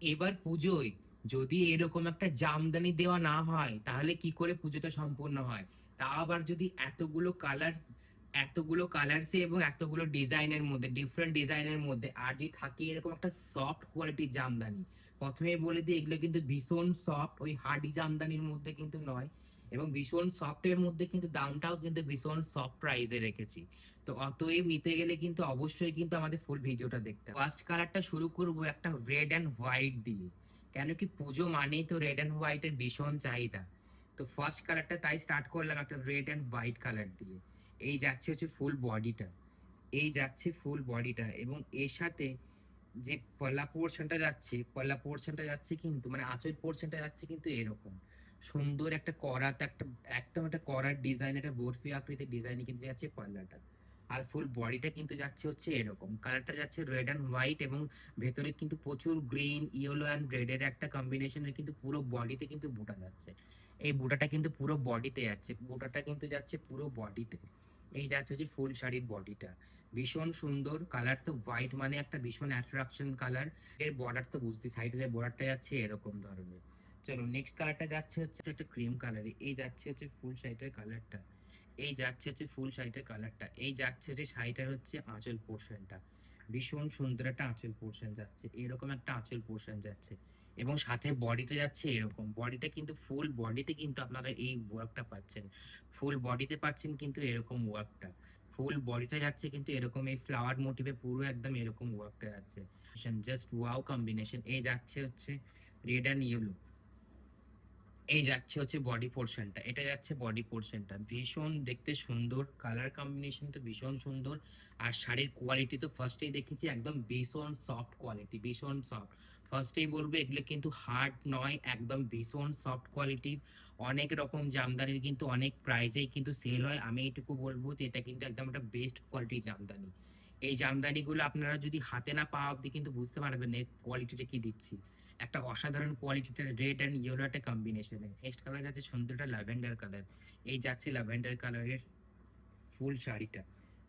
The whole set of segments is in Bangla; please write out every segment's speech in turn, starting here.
এবার পুজোয় যদি এরকম একটা জামদানি দেওয়া না হয়, তাহলে কি করে পুজোটা সম্পূর্ণ হয়? তা আবার যদি এতগুলো কালার এতগুলো কালারসে এবং এতগুলো ডিজাইনের মধ্যে ডিফারেন্ট ডিজাইনের মধ্যে আর যদি থাকে এরকম একটা সফট কোয়ালিটির জামদানি। প্রথমে বলে দিই, এগুলো কিন্তু ভীষণ সফট ওই হার্ডি জামদানির মধ্যে কিন্তু নয়। এবং ভীষণ সফটের মধ্যে কিন্তু দামটাও কিন্তু ভীষণ সফট প্রাইসে রেখেছি। তো অতএব নিতে গেলে কিন্তু অবশ্যই কিন্তু আমাদের ফুল ভিডিওটা দেখতে ফার্স্ট কালারটা শুরু করব একটা রেড অ্যান্ড হোয়াইট দিয়ে। কেন কি পুজো মানেই তো রেড অ্যান্ড হোয়াইটের ভীষণ চাহিদা। তো ফার্স্ট কালারটা তাই স্টার্ট করলাম একটা রেড অ্যান্ড হোয়াইট কালার দিয়ে। এই যাচ্ছে হচ্ছে ফুল বডিটা এই যাচ্ছে ফুল বডিটা এবং এর সাথে যে পল্লা পোর্শনটা যাচ্ছে পল্লা পোর্শনটা যাচ্ছে কিন্তু মানে আঁচল পোর্শনটা যাচ্ছে কিন্তু এরকম। সুন্দর একটা করাতে একটা, একদম একটা করার ডিজাইন একটা বরফি আকৃতির ডিজাইন কিন্তু যাচ্ছে পল্লাটা আর ফুল বডিটা কিন্তু যাচ্ছে হচ্ছে এরকম। কালারটা যাচ্ছে রেড অ্যান্ড হোয়াইট এবং ভেতরে কিন্তু প্রচুর গ্রিন ইয়েলো অ্যান্ড রেডের একটা কম্বিনেশনের কিন্তু পুরো বডিতে কিন্তু বুটা যাচ্ছে। এই বুটাটা কিন্তু পুরো বডিতে যাচ্ছে। বুটাটা কিন্তু যাচ্ছে পুরো বডিতে এই যাচ্ছে হচ্ছে ফুল শাড়ির বডিটা ভীষণ সুন্দর কালার তো হোয়াইট মানে একটা ভীষণ অ্যাট্রাকশন কালারের বর্ডার তো বুঝতে সাইডের বর্ডারটা যাচ্ছে এরকম ধরনের। চলো নেক্সট কালারটা যাচ্ছে হচ্ছে একটা ক্রিম কালারে এই যাচ্ছে হচ্ছে ফুল শাড়িটার কালারটা এই যাচ্ছে হচ্ছে ফুল শাড়িটার কালারটা এই যাচ্ছে হচ্ছে শাড়িটার হচ্ছে আঁচল পোর্শনটা ভীষণ সুন্দর একটা আঁচল পোর্শন যাচ্ছে। এরকম একটা আঁচল পোর্শন যাচ্ছে। এবং সাথে বডিটা যাচ্ছে এরকম। বডিটা কিন্তু ফুল বডিতে কিন্তু আপনারা এই ওয়ার্কটা পাচ্ছেন। ফুল বডিতে পাচ্ছেন কিন্তু এরকম ওয়ার্কটা ফুল বডিটা যাচ্ছে কিন্তু এরকম এই ফ্লাওয়ার মোটিভে পুরো একদম এরকম ওয়ার্কটা যাচ্ছে। জাস্ট ওয়াও কম্বিনেশন এই যাচ্ছে হচ্ছে রেড অ্যান্ড ইয়েলো এই যাচ্ছে হচ্ছে বডি পোর্শনটা এটা যাচ্ছে বডি পোর্শনটা ভীষণ দেখতে সুন্দর কালার কম্বিনেশন তো ভীষণ সুন্দর, আর শাড়ির কোয়ালিটি তো ফার্স্টেই দেখেছি একদম ভীষণ সফট কোয়ালিটি ভীষণ সফট ফার্স্টেই বলব, এগুলো কিন্তু হার্ড নয়, একদম ভীষণ সফট কোয়ালিটির অনেক রকম জামদানির কিন্তু অনেক প্রাইসেই কিন্তু সেল হয়। আমি এইটুকু বলব যে এটা কিন্তু একদম একটা বেস্ট কোয়ালিটির জামদানি। এই জামদানিগুলো আপনারা যদি হাতে না পাওয়া অব্দি কিন্তু বুঝতে পারবেন এর কোয়ালিটিটা কি দিচ্ছি। একটা অসাধারণ কোয়ালিটিটা রেড অ্যান্ড ইয়েলো একটা কম্বিনেশনে নেক্সট কালার যাচ্ছে সুন্দরটা ল্যাভেন্ডার কালার এই যাচ্ছে ল্যাভেন্ডার কালারের ফুল শাড়িটা।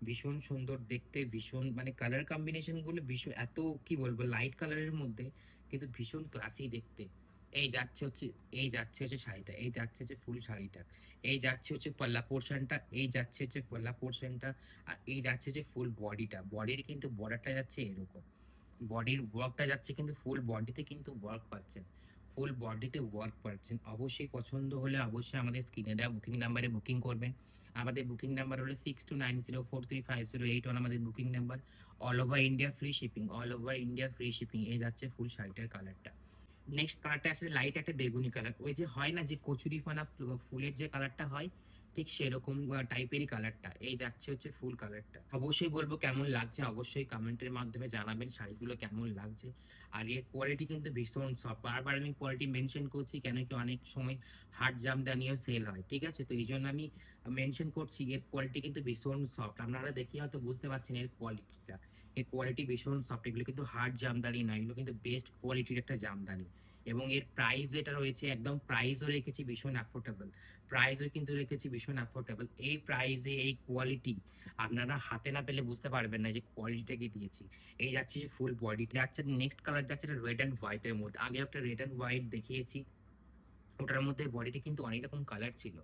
ভীষণ সুন্দর দেখতে, ভীষণ মানে কালার কম্বিনেশনগুলো ভীষণ এত কি বলব লাইট কালারের মধ্যে কিন্তু ভীষণ ক্লাসি দেখতে। এই যাচ্ছে হচ্ছে, এই যাচ্ছে হচ্ছে শাড়িটা, এই যাচ্ছে হচ্ছে ফুল শাড়িটা, এই যাচ্ছে হচ্ছে পাল্লা পোর্শনটা, এই যাচ্ছে হচ্ছে পাল্লা পোর্শনটা, আর এই যাচ্ছে হচ্ছে ফুল বডিটা। বডির কিন্তু বর্ডারটা যাচ্ছে এরকম। বডির ওয়ার্কটা যাচ্ছে কিন্তু ফুল বডিতে কিন্তু ওয়ার্ক পাচ্ছেন ফুল বডিতে ওয়ার্ক পাচ্ছেন অবশ্যই পছন্দ হলে অবশ্যই আমাদের স্ক্রিনে দেওয়া বুকিং নাম্বারে বুকিং করবেন। আমাদের বুকিং নাম্বার হলো six two nine zero four three five zero eight one আমাদের booking number all over India free shipping all over India free shipping এই যাচ্ছে ফুল শাড়িটার কালারটা নেক্সট কালারটা আসলে লাইট একটা বেগুনি কালার ওই যে হয় না যে কচুরি ফানা ফুলের যে কালারটা হয়, ঠিক সেরকম টাইপেরই কালারটা এই যাচ্ছে হচ্ছে ফুল কালারটা অবশ্যই বলব কেমন লাগছে, অবশ্যই কমেন্টের মাধ্যমে জানাবেন শাড়িগুলো কেমন লাগছে। আর এর কোয়ালিটি কিন্তু ভীষণ সফট বারবার আমি কোয়ালিটি মেনশন করছি কেন কি অনেক সময় হার্ড জামদানিও সেল হয়, ঠিক আছে? তো এই জন্য আমি মেনশন করছি, এর কোয়ালিটি কিন্তু ভীষণ সফট আপনারা দেখি হয়তো বুঝতে পারছেন এর কোয়ালিটিটা এর কোয়ালিটি ভীষণ সফট এগুলো কিন্তু হার্ড জামদানি না, এগুলো কিন্তু বেস্ট কোয়ালিটির একটা জামদানি। এবং এর প্রাইস যেটা রয়েছে, একদম প্রাইসও রেখেছি ভীষণ অ্যাফোর্ডেবল প্রাইসও কিন্তু রেখেছি ভীষণ অ্যাফোর্ডেবল এই প্রাইসে এই কোয়ালিটি আপনারা হাতে না পেলে বুঝতে পারবেন না যে কোয়ালিটিটা কি দিয়েছি। এই যাচ্ছে যে ফুল বডি যাচ্ছে নেক্সট কালার যাচ্ছে এটা রেড অ্যান্ড হোয়াইটের মধ্যে। আগে একটা রেড অ্যান্ড হোয়াইট দেখিয়েছি, ওটার মধ্যে বডিতে কিন্তু অনেক রকম কালার ছিল।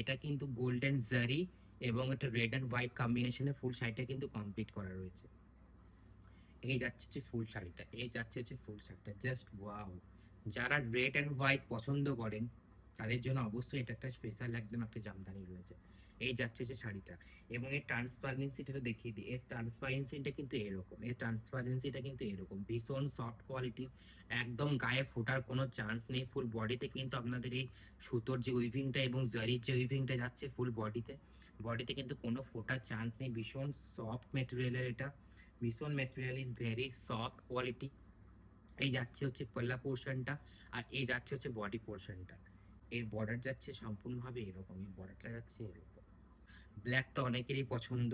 এটা কিন্তু গোল্ডেন জারি এবং একটা রেড অ্যান্ড হোয়াইট কম্বিনেশনে ফুল শাড়িটা কিন্তু কমপ্লিট করা রয়েছে। এই যাচ্ছে যে ফুল শাড়িটা, এই যাচ্ছে হচ্ছে ফুল শাড়িটা জাস্ট ওয়াও যারা রেড অ্যান্ড হোয়াইট পছন্দ করেন, তাদের জন্য অবশ্যই এটা একটা স্পেশাল একদম একটা জামদানি রয়েছে। এই যাচ্ছে যে শাড়িটা এবং এর ট্রান্সপারেন্সিটা তো দেখিয়ে দিই। এর ট্রান্সপারেন্সিটা কিন্তু এরকম, এর ট্রান্সপারেন্সিটা কিন্তু এরকম। ভীষণ সফট কোয়ালিটির একদম গায়ে ফোটার কোনো চান্স নেই ফুল বডিতে কিন্তু আপনাদের এই সুতোর যে উইভিংটা এবং জারির যে উইভিংটা যাচ্ছে ফুল বডিতে বডিতে কিন্তু কোনো ফোটার চান্স নেই। ভীষণ সফট মেটেরিয়ালের এটা। ভীষণ material is very soft quality এই যাচ্ছে হচ্ছে পল্লা পোর্শনটা আর এই যাচ্ছে হচ্ছে বডি পোর্শনটা এর বর্ডার যাচ্ছে সম্পূর্ণভাবে এরকম বর্ডারটা যাচ্ছে এরকম। ব্ল্যাক তো অনেকেরই পছন্দ,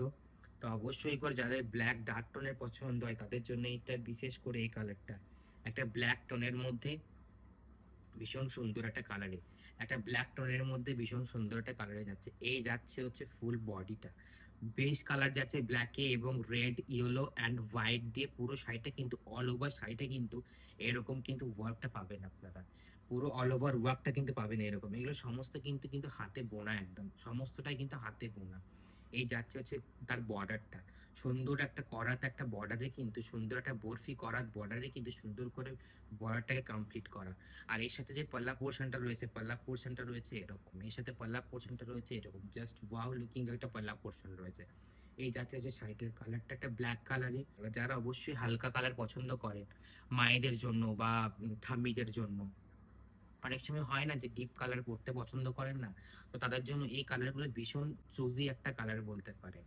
তো অবশ্যই করে যাদের ব্ল্যাক ডার্ক টোনের পছন্দ হয়, তাদের জন্য এইটা বিশেষ করে এই কালারটা একটা ব্ল্যাক টোনের মধ্যে ভীষণ সুন্দর একটা কালারে একটা ব্ল্যাক টোনের মধ্যে ভীষণ সুন্দর একটা কালারে যাচ্ছে। এই যাচ্ছে হচ্ছে ফুল বডিটা বেস কালার যাচ্ছে ব্ল্যাকে এবং রেড ইয়েলো অ্যান্ড হোয়াইট দিয়ে পুরো শাড়িটা কিন্তু অল ওভার শাড়িটা কিন্তু এরকম কিন্তু ওয়ার্কটা পাবেন আপনারা। পুরো অল ওভার ওয়ার্কটা কিন্তু পাবেন এরকম। এগুলো সমস্ত কিন্তু কিন্তু হাতে বোনা একদম। সমস্তটাই কিন্তু হাতে বোনা। এই যাচ্ছে হচ্ছে তার বর্ডারটা সুন্দর একটা করাত একটা বর্ডারে কিন্তু সুন্দর একটা বরফি করাত বর্ডারে কিন্তু সুন্দর করে বর্ডারটাকে কমপ্লিট করা। আর এর সাথে যে পাল্লা পোর্শনটা রয়েছে, পাল্লা পোর্শনটা রয়েছে এরকম। এর সাথে পাল্লা পোর্শনটা রয়েছে এরকম। জাস্ট ওয়াও লুকিং একটা পাল্লা পোর্শন রয়েছে। এই যাচ্ছে যে শাড়িটার কালারটা একটা ব্ল্যাক কালারে যারা অবশ্যই হালকা কালার পছন্দ করেন, মায়েদের জন্য বা ঠাম্মিদের জন্য। অনেক সময় হয় না যে ডিপ কালার পরতে পছন্দ করেন না, তো তাদের জন্য এই কালারগুলো ভীষণ চুজি একটা কালার বলতে পারেন।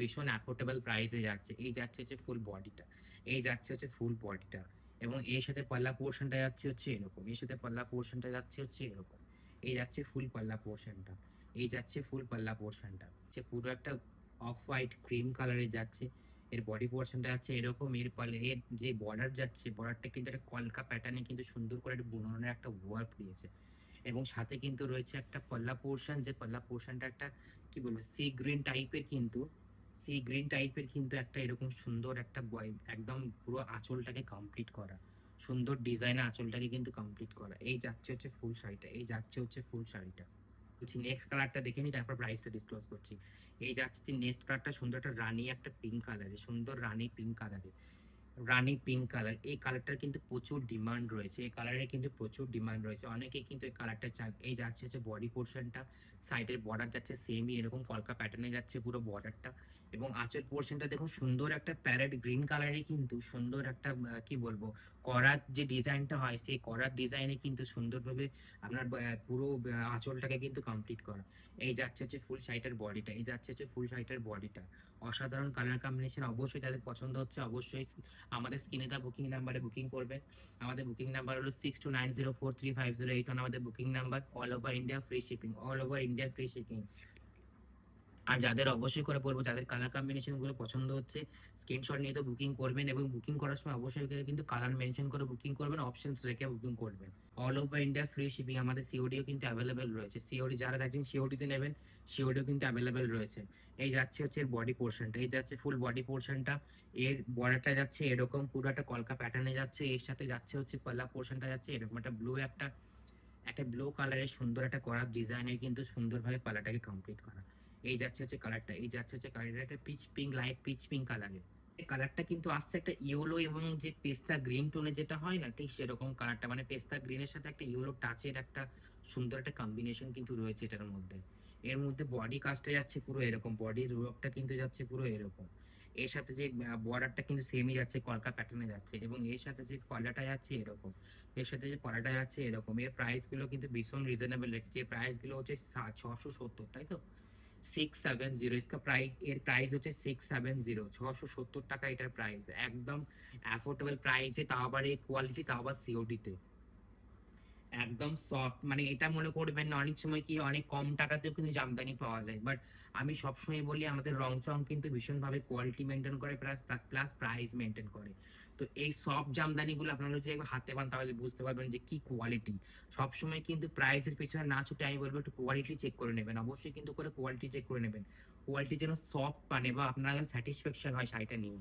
ভীষণ অ্যাফোর্ডেবল প্রাইসে যাচ্ছে। এই যাচ্ছে হচ্ছে ফুল বডিটা এই যাচ্ছে হচ্ছে ফুল বডিটা এবং এর সাথে পাল্লা পোর্শনটা যাচ্ছে হচ্ছে এরকম। এর সাথে পাল্লা পোর্শনটা যাচ্ছে হচ্ছে এরকম। এই যাচ্ছে ফুল পাল্লা পোর্শনটা এই যাচ্ছে ফুল পাল্লা পোর্শনটা যে পুরো একটা অফ হোয়াইট ক্রিম কালারে যাচ্ছে। এর বডি পোর্শনটা যাচ্ছে এরকম। এর পাল্লা এর যে বর্ডার যাচ্ছে বর্ডারটা কিন্তু একটা কলকা প্যাটার্নে কিন্তু সুন্দর করে একটা বুননের একটা ওয়ার্ক দিয়েছে। এবং সাথে কিন্তু রয়েছে একটা পাল্লা পোর্শন যে পাল্লা পোর্শনটা একটা, কি বলব সি গ্রিন টাইপের কিন্তু সি গ্রিন টাইপের কিন্তু একটা এরকম সুন্দর একটা একদম পুরো আঁচলটাকে কমপ্লিট করা। সুন্দর ডিজাইনে আঁচলটাকে কিন্তু কমপ্লিট করা। এই যাচ্ছে হচ্ছে ফুল শাড়িটা, এই যাচ্ছে হচ্ছে ফুল শাড়িটা। বলছি নেক্সট কালারটা দেখে নি, তারপর প্রাইসটা ডিসক্লোজ করছি। এই যাচ্ছে যে নেক্সট কালারটা সুন্দর একটা রানি একটা পিঙ্ক কালারে সুন্দর রানি পিঙ্ক কালারে রানি পিঙ্ক কালার এই কালারটার কিন্তু প্রচুর ডিমান্ড রয়েছে, এই কালারের কিন্তু প্রচুর ডিমান্ড রয়েছে। অনেকেই কিন্তু এই কালারটা চান। এই যাচ্ছে হচ্ছে বডি পোর্শনটা সাইডের বর্ডার যাচ্ছে সেমই এরকম কলকা প্যাটার্নে যাচ্ছে পুরো বর্ডারটা এবং আঁচল পোর্শনটা দেখুন, সুন্দর একটা প্যারেট গ্রিন কালারে কিন্তু সুন্দর একটা কি বলব করার যে ডিজাইনটা হয়, সেই করার ডিজাইনে কিন্তু সুন্দরভাবে আপনার পুরো আঁচলটাকে কিন্তু কমপ্লিট করা। এই যাচ্ছে হচ্ছে ফুল শাড়িটার বডিটা এই যাচ্ছে হচ্ছে ফুল শাড়িটার বডিটা অসাধারণ কালার কম্বিনেশন অবশ্যই তাদের পছন্দ হচ্ছে, অবশ্যই আমাদের স্ক্রিনে একটা বুকিং নাম্বারে বুকিং করবেন আমাদের বুকিং নাম্বার হলো six two nine zero four three five zero eight আমাদের booking number all over India free shipping all over India free shipping আর যাদের অবশ্যই করে বলব যাদের কালার কম্বিনেশনগুলো পছন্দ হচ্ছে স্ক্রিনশট নিয়ে তো বুকিং করবেন এবং বুকিং করার সময় অবশ্যই করে কিন্তু কালার মেনশন করে বুকিং করবেন অপশন রেখে বুকিং করবেন। All over India free shipping আমাদের সিওডিও কিন্তু অ্যাভেলেবেল রয়েছে। সিওডি যারা দেখছেন সিওডিতে নেবেন সিওডিও কিন্তু অ্যাভেলেবেল রয়েছে। এই যাচ্ছে হচ্ছে এর বডি পোর্শনটা এই যাচ্ছে ফুল বডি পোর্শনটা এর বর্ডারটা যাচ্ছে এরকম, পুরো একটা কলকা প্যাটার্নে যাচ্ছে। এর সাথে যাচ্ছে হচ্ছে পাল্লা পোর্শনটা যাচ্ছে, এরকম একটা ব্লু একটা একটা ব্লু কালারের সুন্দর একটা করার ডিজাইনের কিন্তু সুন্দরভাবে পালাটাকে কমপ্লিট করা। এই যাচ্ছে হচ্ছে কালারটা এই যাচ্ছে হচ্ছে কালারটা একটা peach pink light peach pink কালারের কালারটা কিন্তু আসছে একটা ইয়েলো এবং যে পেস্তা গ্রিন টোনে যেটা হয় না, ঠিক সেরকম কালারটা মানে পেস্তা গ্রিনের সাথে একটা ইয়েলো টাচের একটা সুন্দর একটা কম্বিনেশন কিন্তু রয়েছে এটার মধ্যে। এর মধ্যে বডি কাজটা যাচ্ছে পুরো এরকম বডির রূপটা কিন্তু যাচ্ছে পুরো এরকম। এর সাথে যে বর্ডারটা কিন্তু সেমই যাচ্ছে, কলকা প্যাটার্নে যাচ্ছে এবং এর সাথে যে কলাটা যাচ্ছে এরকম, এর সাথে যে কলাটা যাচ্ছে এরকম। এর প্রাইসগুলো কিন্তু ভীষণ রিজনেবল রেখেছে। এই প্রাইসগুলো হচ্ছে ছশো সত্তর, তাই তো? সিক্স সেভেন জিরো ইসকা প্রাইস এর প্রাইস হচ্ছে সিক্স সেভেন জিরো ছশো সত্তর টাকা এটার প্রাইস একদম অ্যাফোর্ডেবল প্রাইসে তাও আবার এই কোয়ালিটি তাও আবার সিওডিতে একদম সফট মানে এটা মনে করবেন না, অনেক সময় কি অনেক কম টাকাতেও কিন্তু জামদানি পাওয়া যায়। বাট আমি সবসময় বলি, আমাদের রং চং কিন্তু ভীষণভাবে কোয়ালিটি মেনটেন করে প্লাস প্লাস প্রাইস মেনটেন করে। তো এই সফট জামদানিগুলো আপনারা যদি হাতে পান, তাহলে বুঝতে পারবেন যে কি কোয়ালিটি সবসময় কিন্তু প্রাইসের পিছনে না ছুটে, আমি বলব একটু কোয়ালিটি চেক করে নেবেন। অবশ্যই কিন্তু করে কোয়ালিটি চেক করে নেবেন। কোয়ালিটি যেন সফট পানে বা আপনার স্যাটিসফ্যাকশন হয় শাড়িটা নিয়ে।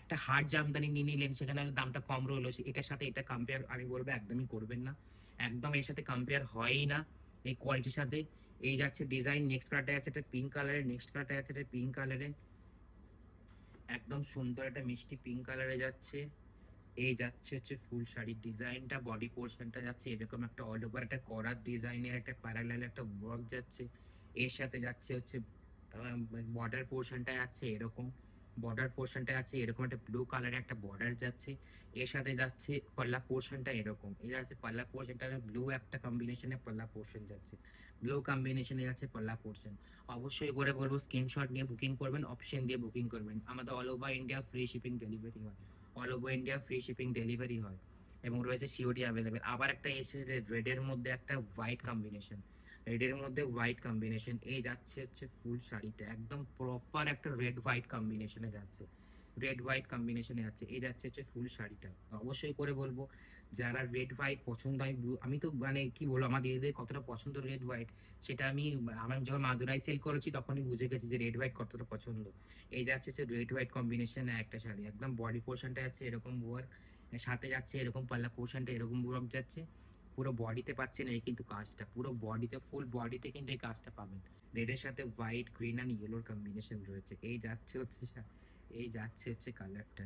একটা হার্ড জামদানি নিয়ে নিলেন, সেখানে দামটা কম রইল এটার সাথে এটা কম্পেয়ার আমি বলব একদমই করবেন না। একদম এর সাথে কম্পেয়ার হয়ই না। এই কোয়ালিটির সাথে। এই যাচ্ছে ডিজাইন নেক্সট কালারটা আছে এটা পিঙ্ক কালারের নেক্সট কালারটা আছে এটা পিঙ্ক কালারের একদম সুন্দর একটা মিষ্টি পিঙ্ক কালারে যাচ্ছে। এই যাচ্ছে হচ্ছে ফুল শাড়ির ডিজাইনটা বডি পোর্শনটা যাচ্ছে। এরকম একটা অল ওভার একটা করার ডিজাইনের একটা প্যারালাল একটা ওয়ার্ক যাচ্ছে। এর সাথে যাচ্ছে হচ্ছে বর্ডার পোর্শনটা আছে এরকম। বর্ডার পোর্শনটা আছে, এরকম একটা ব্লু কালারের একটা বর্ডার যাচ্ছে, এর সাথে যাচ্ছে পাল্লা পোর্শনটা এরকম, এই যাচ্ছে পাল্লা পোর্শনটা ব্লু একটা কম্বিনেশনে পাল্লা পোর্শন যাচ্ছে ব্লু কম্বিনেশনে যাচ্ছে পাল্লা পোর্শন অবশ্যই করে বলব স্ক্রিনশট নিয়ে বুকিং করবেন অপশন দিয়ে বুকিং করবেন, আমাদের all over India free shipping delivery হয় all over India free shipping delivery হয়, এবং রয়েছে সিওডি অ্যাভেলেবেল আবার একটা এসেছে রেডের মধ্যে একটা হোয়াইট কম্বিনেশন রেডের মধ্যে হোয়াইট কম্বিনেশন এই যাচ্ছে হচ্ছে ফুল শাড়িতে একদম প্রপার একটা রেড হোয়াইট কম্বিনেশনে যাচ্ছে। রেড হোয়াইট কম্বিনেশনে যাচ্ছে, এই যাচ্ছে হচ্ছে ফুল শাড়িটা। অবশ্যই করে বলব, যারা রেড হোয়াইট পছন্দ, আমি আমি তো মানে কি বলব, আমার দিদিদের কতটা পছন্দ রেড হোয়াইট সেটা আমি, আমার যখন মাদুরাই সেল করেছি, তখনই বুঝে গেছি যে রেড হোয়াইট কতটা পছন্দ। এই যাচ্ছে হচ্ছে রেড হোয়াইট কম্বিনেশনে একটা শাড়ি, একদম বডি পোর্শনটা যাচ্ছে এরকম ওয়ার্ক সাথে যাচ্ছে এরকম পাল্লা পোর্শনটা এরকম ওয়ার্ক যাচ্ছে। পুরো বডিতে পাচ্ছেন, এই কিন্তু কাজটা। পুরো বডিতে ফুল বডিতে কিন্তু এই কাজটা পাবেন। রেডের সাথে হোয়াইট গ্রিন অ্যান্ড ইয়েলোর কম্বিনেশন রয়েছে। এই যাচ্ছে হচ্ছে এই যাচ্ছে হচ্ছে কালারটা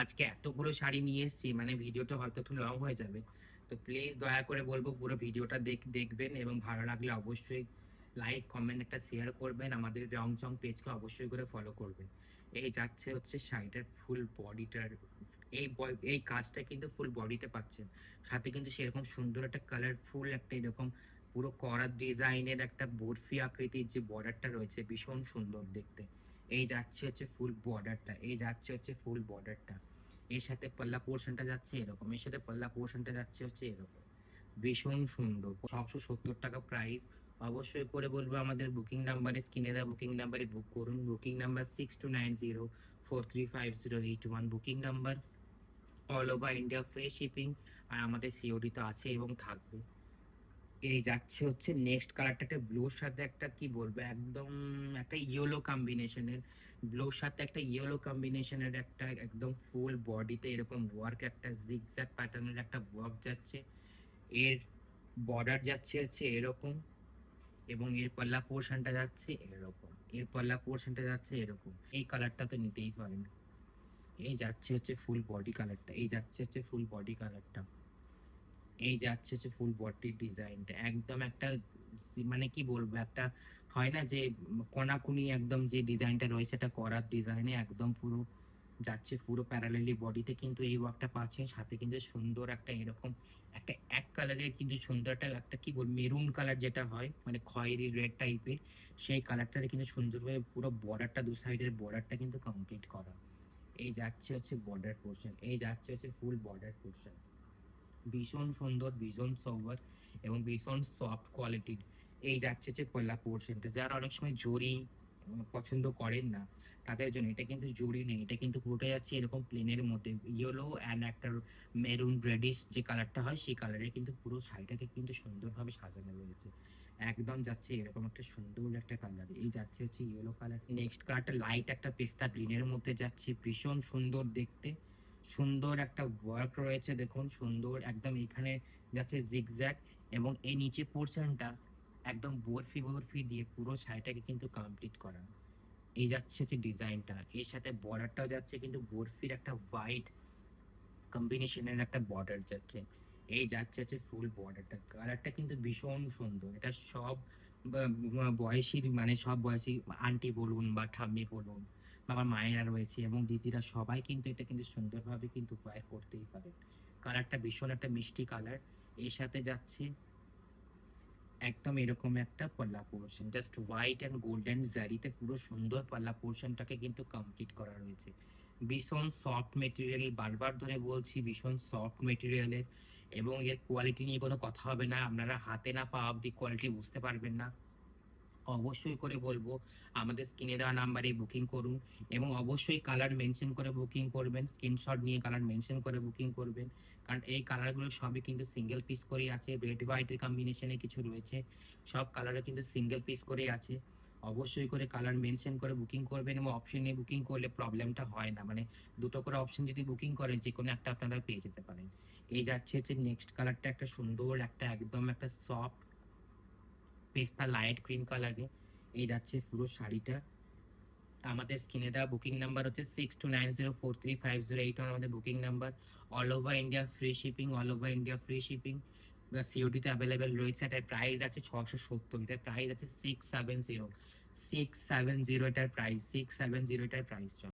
আজকে এতগুলো শাড়ি নিয়ে এসেছি মানে ভিডিওটা হয়তো একটু লং হয়ে যাবে। তো প্লিজ দয়া করে বলব, পুরো ভিডিওটা দেখ, দেখবেন এবং ভালো লাগলে অবশ্যই লাইক কমেন্ট একটা শেয়ার করবেন। আমাদের রং চং পেজকে অবশ্যই করে ফলো করবেন। এই যাচ্ছে হচ্ছে শাড়িটার ফুল বডিটার এই এই কাজটা কিন্তু ফুল বডিতে পাচ্ছেন। সাথে কিন্তু সেরকম সুন্দর একটা কালারফুল একটা এরকম পুরো করা ডিজাইনের একটা বরফি আকৃতির যে বর্ডারটা রয়েছে, ভীষণ সুন্দর দেখতে। এই যাচ্ছে হচ্ছে ফুল বর্ডারটা এই যাচ্ছে হচ্ছে ফুল বর্ডারটা এর সাথে পাল্লা পোর্শনটা যাচ্ছে এরকম, এর সাথে পাল্লা পোর্শনটা যাচ্ছে হচ্ছে এরকম। ভীষণ সুন্দর, ছশো সত্তর টাকা প্রাইস অবশ্যই করে বলব আমাদের বুকিং নাম্বারে স্ক্রিনে দেওয়া বুকিং নাম্বারে বুক করুন। Booking number six two nine zero four three five zero eight one booking number all over India free shipping আর আমাদের সিওডি তো আছে এবং থাকবে। এই যাচ্ছে হচ্ছে নেক্সট কালারটা একটা ব্লুর সাথে একটা কি বলব, একদম একটা ইয়েলো কম্বিনেশনের ব্লুর সাথে একটা ইয়েলো কম্বিনেশনের একটা একদম ফুল বডিতে এরকম ওয়ার্ক একটা জিগজ্যাগ প্যাটার্নের একটা ওয়ার্ক যাচ্ছে। এর বর্ডার যাচ্ছে হচ্ছে এরকম এবং এর পাল্লা পোর্শনটা যাচ্ছে এরকম, এর পাল্লা পোর্শনটা যাচ্ছে এরকম। এই কালারটা তো নিতেই পারেন। এই যাচ্ছে হচ্ছে ফুল বডি কালারটা এই যাচ্ছে হচ্ছে ফুল বডি কালারটা এই যাচ্ছে হচ্ছে ফুল বডি ডিজাইনটা একদম একটা মানে কি বলব, একটা হয় না যে কোনাকুনি একদম যে ডিজাইনটা রয়েছে এটা করার ডিজাইনে একদম পুরো যাচ্ছে পুরো প্যারালালি বডিতে কিন্তু এই ওয়ার্কটা পাচ্ছেন। সাথে কিন্তু সুন্দর একটা এরকম একটা এক কালারের কিন্তু সুন্দর একটা একটা কি বল মেরুন কালার যেটা হয় মানে খয়েরি রেড টাইপের সেই কালারটাতে কিন্তু সুন্দরভাবে পুরো বর্ডারটা দু সাইডের বর্ডারটা কিন্তু কমপ্লিট করা। এই যাচ্ছে হচ্ছে বর্ডার পোর্শন এই যাচ্ছে হচ্ছে ফুল বর্ডার পোর্শন ভীষণ সুন্দর, ভীষণ সোবার এবং ভীষণ সফট কোয়ালিটির এই যাচ্ছে হচ্ছে পল্লা পোর্শনটা যারা অনেক সময় জরি পছন্দ করেন না, তাদের জন্য এটা কিন্তু জরি নেই, এটা কিন্তু পুরোটা যাচ্ছে এরকম প্লেনের মধ্যে। ইয়েলো অ্যান্ড একটা মেরুন রেডিশ যে কালারটা হয়, সেই কালারে কিন্তু পুরো শাড়িটাকে কিন্তু সুন্দরভাবে সাজানো রয়েছে। একদম যাচ্ছে এরকম একটা সুন্দর একটা কালার এই যাচ্ছে হচ্ছে ইয়েলো কালার নেক্সট কালারটা লাইট একটা পেস্তা গ্রিনের মধ্যে যাচ্ছে। ভীষণ সুন্দর দেখতে। সুন্দর একটা ওয়ার্ক রয়েছে দেখুন। সুন্দর একদম এখানে যাচ্ছে জিগজ্যাগ এবং এই নিচে পোর্শনটা একদম বরফি বরফি দিয়ে পুরো শাড়িটাকে কিন্তু কমপ্লিট করা। এই যাচ্ছে হচ্ছে ডিজাইনটা এর সাথে বর্ডারটাও যাচ্ছে কিন্তু বরফির একটা হোয়াইট কম্বিনেশনের একটা বর্ডার যাচ্ছে। এই যাচ্ছে হচ্ছে ফুল বর্ডারটা কালারটা কিন্তু ভীষণ সুন্দর। এটা সব বয়সীর মানে সব বয়সী আন্টি বলুন বা ঠাম্মি বলুন বা আমার মায়েরা রয়েছে এবং দিদিরা সবাই কিন্তু এটা কিন্তু সুন্দরভাবে কিন্তু ওয়্যার করতেই পারে। কালারটা ভীষণ একটা মিষ্টি কালারের সাথে যাচ্ছে একদম এরকম একটা পাল্লা portion just white and golden জারিতে পুরো সুন্দর পাল্লা পোর্শনটাকে কিন্তু কমপ্লিট করা রয়েছে। ভীষণ সফট মেটেরিয়াল বারবার ধরে বলছি, ভীষণ সফট মেটেরিয়ালের এবং এর কোয়ালিটি নিয়ে কোনো কথা হবে না। আপনারা হাতে না পাওয়া অব্দি কোয়ালিটি বুঝতে পারবেন না। অবশ্যই করে বলব, আমাদের স্ক্রিনে দেওয়া নাম্বারে বুকিং করুন এবং অবশ্যই কালার মেনশন করে বুকিং করবেন। স্ক্রিনশট নিয়ে কালার মেনশন করে বুকিং করবেন। কারণ এই কালারগুলো সবই কিন্তু সিঙ্গেল পিস করেই আছে। রেড হোয়াইটের কম্বিনেশনে কিছু রয়েছে। সব কালারও কিন্তু সিঙ্গেল পিস করেই আছে। অবশ্যই করে কালার মেনশন করে বুকিং করবেন এবং অপশন নিয়ে বুকিং করলে প্রবলেমটা হয় না। মানে দুটো করে অপশন যদি বুকিং করেন যে কোনো একটা আপনারা পেয়ে যেতে পারেন। এই যাচ্ছে হচ্ছে নেক্সট কালারটা একটা সুন্দর, একটা একদম একটা সফট পেস্তা লাইট গ্রিন কালারে এই যাচ্ছে পুরো শাড়িটা। আমাদের স্ক্রিনে দেওয়া বুকিং নাম্বার হচ্ছে six two nine zero four three five zero eight আমাদের booking number all over India free shipping all over India free shipping সিওডিতে available রয়েছে, এটার প্রাইস আছে ছশো সত্তর। এটার প্রাইস আছে six seven zero six seven zero এটার প্রাইস সিক্স সেভেন জিরো এটার প্রাইস